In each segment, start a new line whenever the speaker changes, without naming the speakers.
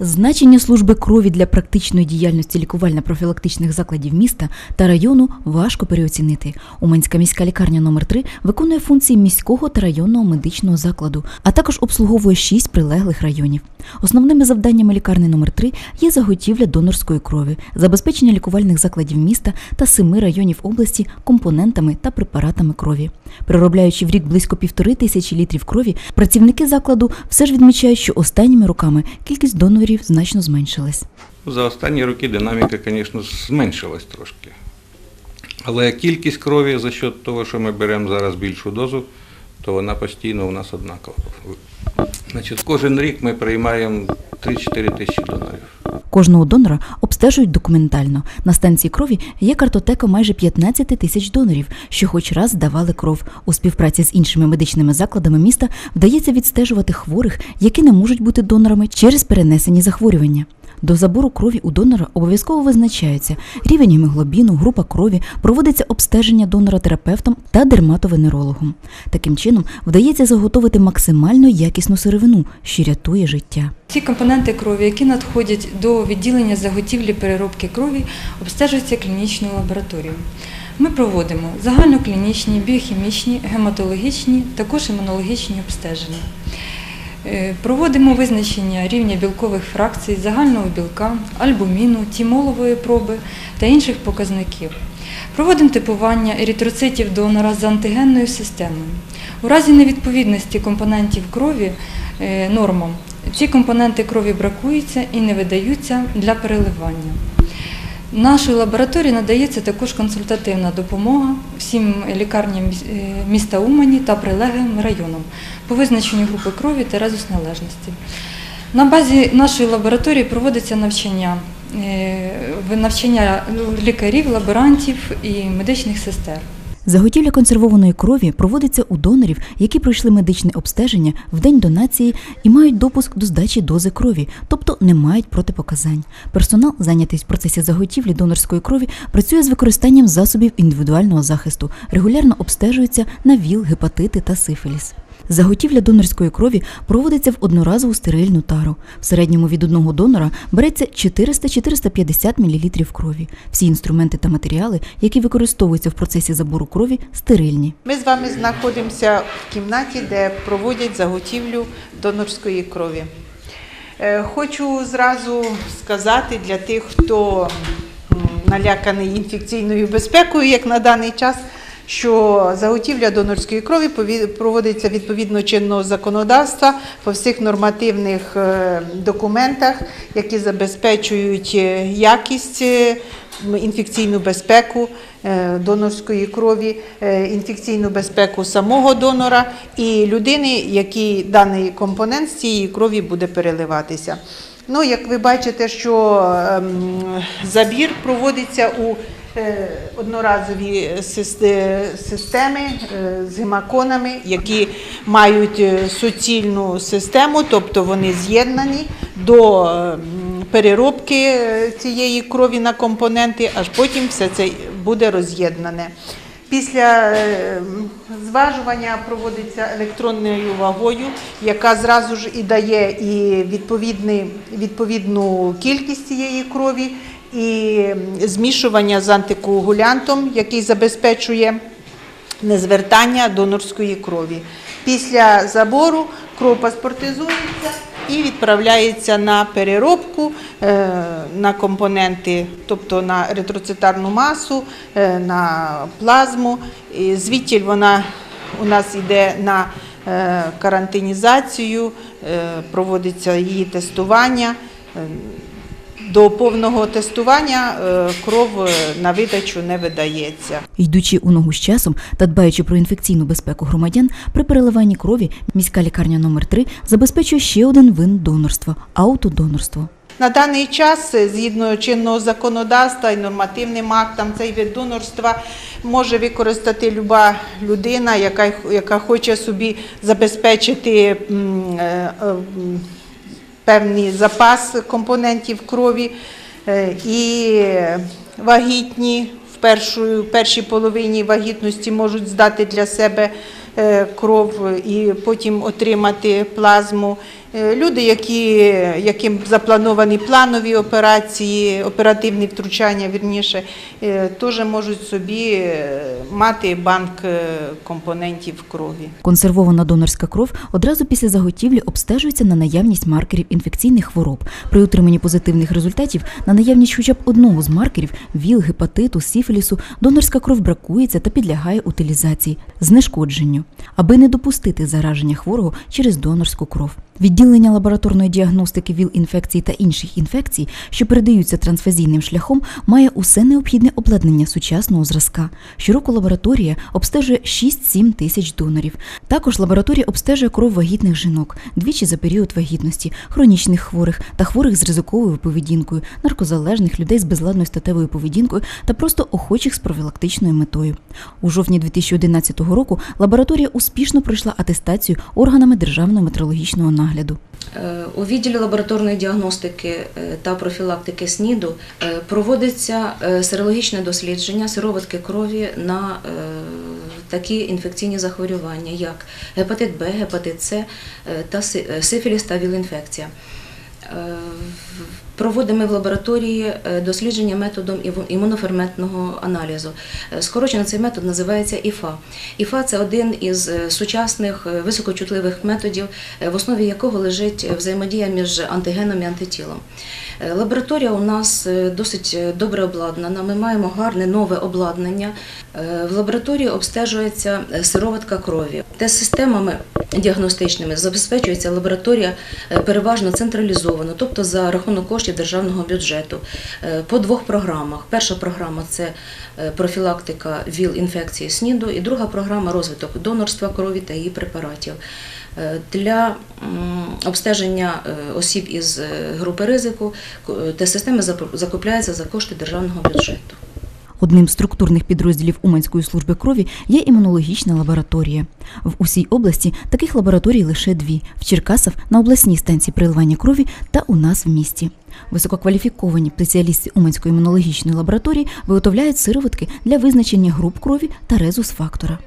Значення служби крові для практичної діяльності лікувально-профілактичних закладів міста та району важко переоцінити. Уманська міська лікарня номер 3 виконує функції міського та районного медичного закладу, а також обслуговує шість прилеглих районів. Основними завданнями лікарні номер 3 є заготівля донорської крові, забезпечення лікувальних закладів міста та семи районів області компонентами та препаратами крові. Переробляючи в рік близько півтори тисячі літрів крові, працівники закладу все ж відмічають, що останніми роками кількість донорів значно зменшилась.
За останні роки динаміка, звісно, зменшилась трошки. Але кількість крові за счет того, що ми беремо зараз більшу дозу, то вона постійно у нас однакова. Значить, кожен рік ми приймаємо 3-4 тисячі донорів.
Кожного донора обстежують документально. На станції крові є картотека майже 15 тисяч донорів, що хоч раз здавали кров. У співпраці з іншими медичними закладами міста вдається відстежувати хворих, які не можуть бути донорами через перенесені захворювання. До забору крові у донора обов'язково визначається рівень гемоглобіну, група крові, проводиться обстеження донора терапевтом та дерматовенерологом. Таким чином вдається заготовити максимально якісну сировину, що рятує життя.
Ті компоненти крові, які надходять до відділення заготівлі переробки крові, обстежуються клінічною лабораторією. Ми проводимо загальноклінічні, біохімічні, гематологічні, також імунологічні обстеження. Е, Проводимо визначення рівня білкових фракцій, загального білка, альбуміну, тімолової проби та інших показників. Проводимо типування еритроцитів донора з антигенною системою. У разі невідповідності компонентів крові е, нормам ці компоненти крові бракуються і не видаються для переливання. Нашій лабораторії надається також консультативна допомога всім лікарням е, міста Умані та прилеглим районам по визначенню групи крові та резус належності. На базі нашої лабораторії проводиться навчання, е, навчання лікарів, лаборантів і медичних сестер.
Заготівля консервованої крові проводиться у донорів, які пройшли медичне обстеження в день донації і мають допуск до здачі дози крові, тобто не мають протипоказань. Персонал, зайнятий в процесі заготівлі донорської крові, працює з використанням засобів індивідуального захисту, регулярно обстежується на ВІЛ, гепатити та сифіліс. Заготівля донорської крові проводиться в одноразову стерильну тару. В середньому від одного донора береться 400-450 мл крові. Всі інструменти та матеріали, які використовуються в процесі забору крові, стерильні.
Ми з вами знаходимося в кімнаті, де проводять заготівлю донорської крові. Е, Хочу зразу сказати для тих, хто наляканий інфекційною безпекою, як на даний час, що заготівля донорської крові проводиться відповідно чинного законодавства по всіх нормативних е, документах, які забезпечують е, якість, е, інфекційну безпеку донорської крові, інфекційну безпеку самого донора і людини, який даний компонент з цієї крові буде переливатися. Ну, як ви бачите, що ем, забір проводиться у одноразові системи е, з гемаконами, які мають е, суцільну систему, тобто вони з'єднані до переробки е, цієї крові на компоненти, аж потім все це буде роз'єднане. Після е, зважування проводиться електронною вагою, яка зразу ж і дає і відповідну кількість цієї крові, і змішування з антикоагулянтом, який забезпечує незвертання донорської крові. Після забору кров паспортизується і відправляється на переробку е, на компоненти, тобто на еритроцитарну масу, е, на плазму. І звідтіль вона у нас йде на е, карантинізацію, проводиться її тестування. До повного тестування е, кров е, на видачу не видається.
Йдучи у ногу з часом та дбаючи про інфекційну безпеку громадян, при переливанні крові міська лікарня номер 3 забезпечує ще один вид донорства аутодонорство.
На даний час, е, згідно чинного законодавства і нормативним актам, цей вид донорства може використати люба людина, яка, яка хоче собі забезпечити е, е, певний запас компонентів крові е, і вагітні в першу, першій половині вагітності можуть здати для себе е, кров і потім отримати плазму. Е, Люди, які, яким заплановані планові операції, оперативні втручання, вірніше, е, теж можуть собі е, мати банк компонентів крові.
Консервована донорська кров одразу після заготівлі обстежується на наявність маркерів інфекційних хвороб. При отриманні позитивних результатів на наявність хоча б одного з маркерів ВІЛ, гепатиту, сіфілісу, донорська кров бракується та підлягає утилізації, знешкодженню, аби не допустити зараження хворого через донорську кров. Відділення лабораторної діагностики ВІЛ-інфекцій та інших інфекцій, що передаються трансфузійним шляхом, має усе необхідне обладнання сучасного зразка. Щороку лабораторія обстежує 6-7 тисяч донорів. Також лабораторія обстежує кров вагітних жінок двічі за період вагітності, хронічних хворих та хворих з ризиковою поведінкою, наркозалежних людей з безладною статевою поведінкою та просто охочих з профілактичною метою. У жовтні 2011 року лабораторія успішно пройшла атестацію органами державного метрологічного нагляду.
Е, У відділі лабораторної діагностики е, та профілактики СНІДу е, проводиться серологічне дослідження сироватки крові на такі інфекційні захворювання, як гепатит Б, гепатит С та си- сифіліс та віл-інфекція. Проводимо в лабораторії е, дослідження методом імуноферментного аналізу. Е, Скорочено цей метод називається ІФА. ІФА це один із е, сучасних високочутливих методів, в основі якого лежить взаємодія між антигеном і антитілом. Лабораторія у нас досить добре обладнана. Ми маємо гарне нове обладнання. В лабораторії обстежується сироватка крові. Тест-системами діагностичними забезпечується лабораторія е, переважно централізовано, тобто за рахунок коштів державного бюджету. Е, По двох програмах. Перша програма це е, профілактика ВІЛ-інфекції СНІДу, і друга програма розвиток донорства крові та її препаратів. Для обстеження осіб із групи ризику тест-системи запро- закупляються за кошти державного бюджету.
Одним з структурних підрозділів Уманської служби крові є імунологічна лабораторія. В усій області таких лабораторій лише дві: в Черкасах на обласній станції приливання крові та у нас в місті. Висококваліфіковані спеціалісти Уманської імунологічної лабораторії виготовляють сироватки для визначення груп крові та резус-фактора.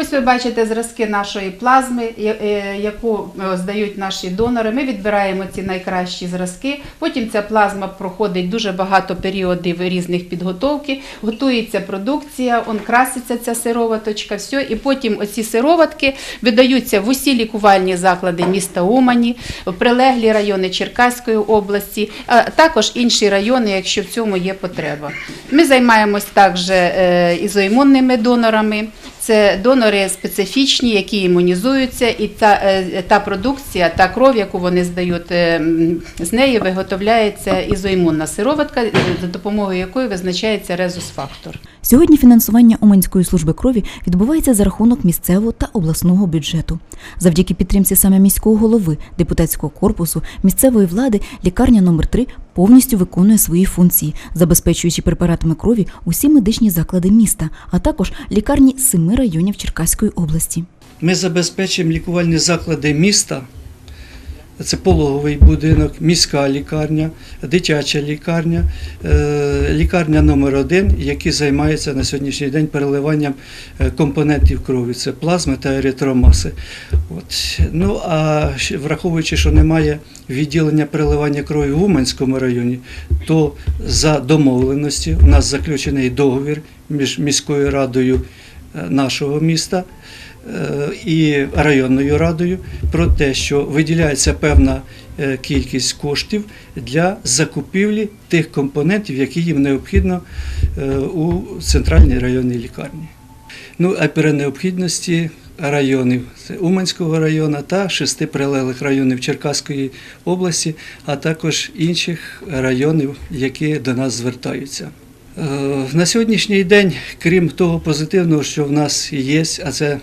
Ось ви бачите зразки нашої плазми, е, яку е, здають наші донори. Ми відбираємо ці найкращі зразки. Потім ця плазма проходить дуже багато періодів різних підготовки. Готується продукція, он краситься ця сироваточка, все. І потім оці сироватки видаються в усі лікувальні заклади міста Умані, прилеглі райони Черкаської області, а також інші райони, якщо в цьому є потреба. Ми займаємось також е, ізоімунними донорами. Це донори специфічні, які імунізуються, і та, е, та продукція, та кров, яку вони здають, е, з неї виготовляється ізоімунна сироватка, за допомогою якої визначається резус-фактор.
Сьогодні фінансування Уманської служби крові відбувається за рахунок місцевого та обласного бюджету. Завдяки підтримці саме міського голови, депутатського корпусу, місцевої влади, лікарня номер 3 повністю виконує свої функції, забезпечуючи препаратами крові усі медичні заклади міста, а також лікарні семи районів Черкаської області.
Ми забезпечуємо лікувальні заклади міста. Це пологовий будинок, міська лікарня, дитяча лікарня, е, лікарня номер 1 які займаються на сьогоднішній день переливанням е, компонентів крові. Це плазми та еритромаси. От. Ну а враховуючи, що немає відділення переливання крові в Уманському районі, то за домовленості у нас заключений договір між міською радою е, нашого міста і районною радою про те, що виділяється певна е, кількість коштів для закупівлі тих компонентів, які їм необхідно е, у центральній районній лікарні. Ну, а при необхідності районів це Уманського району та шести прилеглих районів Черкаської області, а також інших районів, які до нас звертаються. Е, На сьогоднішній день, крім того позитивного, що в нас є, а це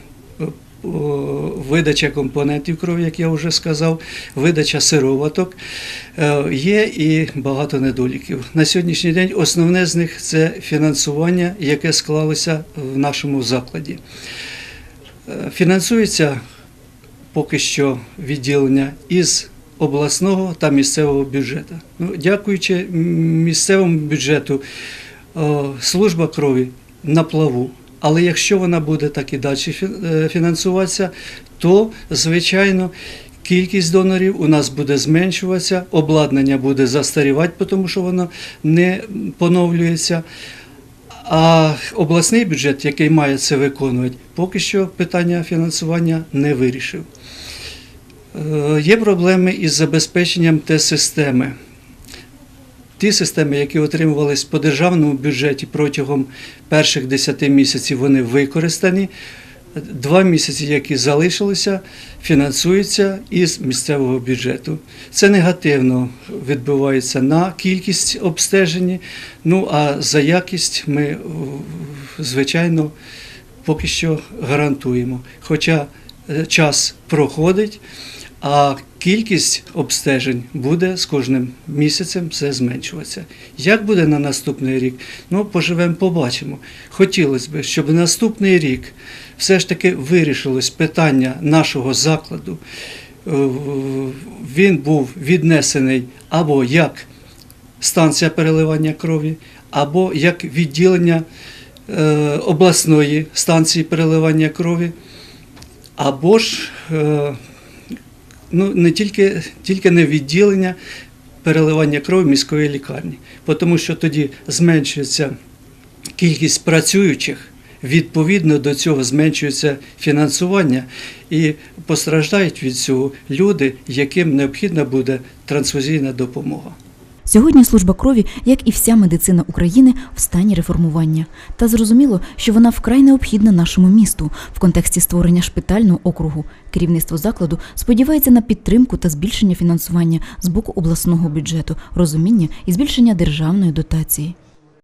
видача компонентів крові, як я вже сказав, видача сироваток, е, є і багато недоліків. На сьогоднішній день основне з них це фінансування, яке склалося в нашому закладі. Е, Фінансується поки що відділення із обласного та місцевого бюджету. Ну, дякуючи місцевому бюджету, служба крові на плаву. Але якщо вона буде так і далі е, фінансуватися, то звичайно кількість донорів у нас буде зменшуватися, обладнання буде застарівати, тому що воно не поновлюється. А обласний бюджет, який має це виконувати, поки що питання фінансування не вирішив. Е, Є проблеми із забезпеченням Т-системи. Ті системи, які отримувались по державному бюджеті протягом перших 10 місяців, вони використані. Два місяці, які залишилися, фінансуються із місцевого бюджету. Це негативно відбувається на кількість обстежень. Ну а за якість ми, звичайно, поки що гарантуємо. Хоча е, час проходить, а кількість обстежень буде з кожним місяцем все зменшуватися. Як буде на наступний рік? Ну, поживемо, побачимо. Хотілося б, щоб наступний рік все ж таки вирішилось питання нашого закладу. Е, Він був віднесений або як станція переливання крові, або як відділення е, обласної станції переливання крові, або ж е, ну, не тільки, тільки не відділення переливання крові міської лікарні, тому що тоді зменшується кількість працюючих. Відповідно до цього зменшується фінансування і постраждають від цього люди, яким необхідна буде трансфузійна допомога.
Сьогодні служба крові, як і вся медицина України, в стані реформування. Та зрозуміло, що вона вкрай необхідна нашому місту в контексті створення шпитального округу. Керівництво закладу сподівається на підтримку та збільшення фінансування з боку обласного бюджету, розуміння і збільшення державної дотації.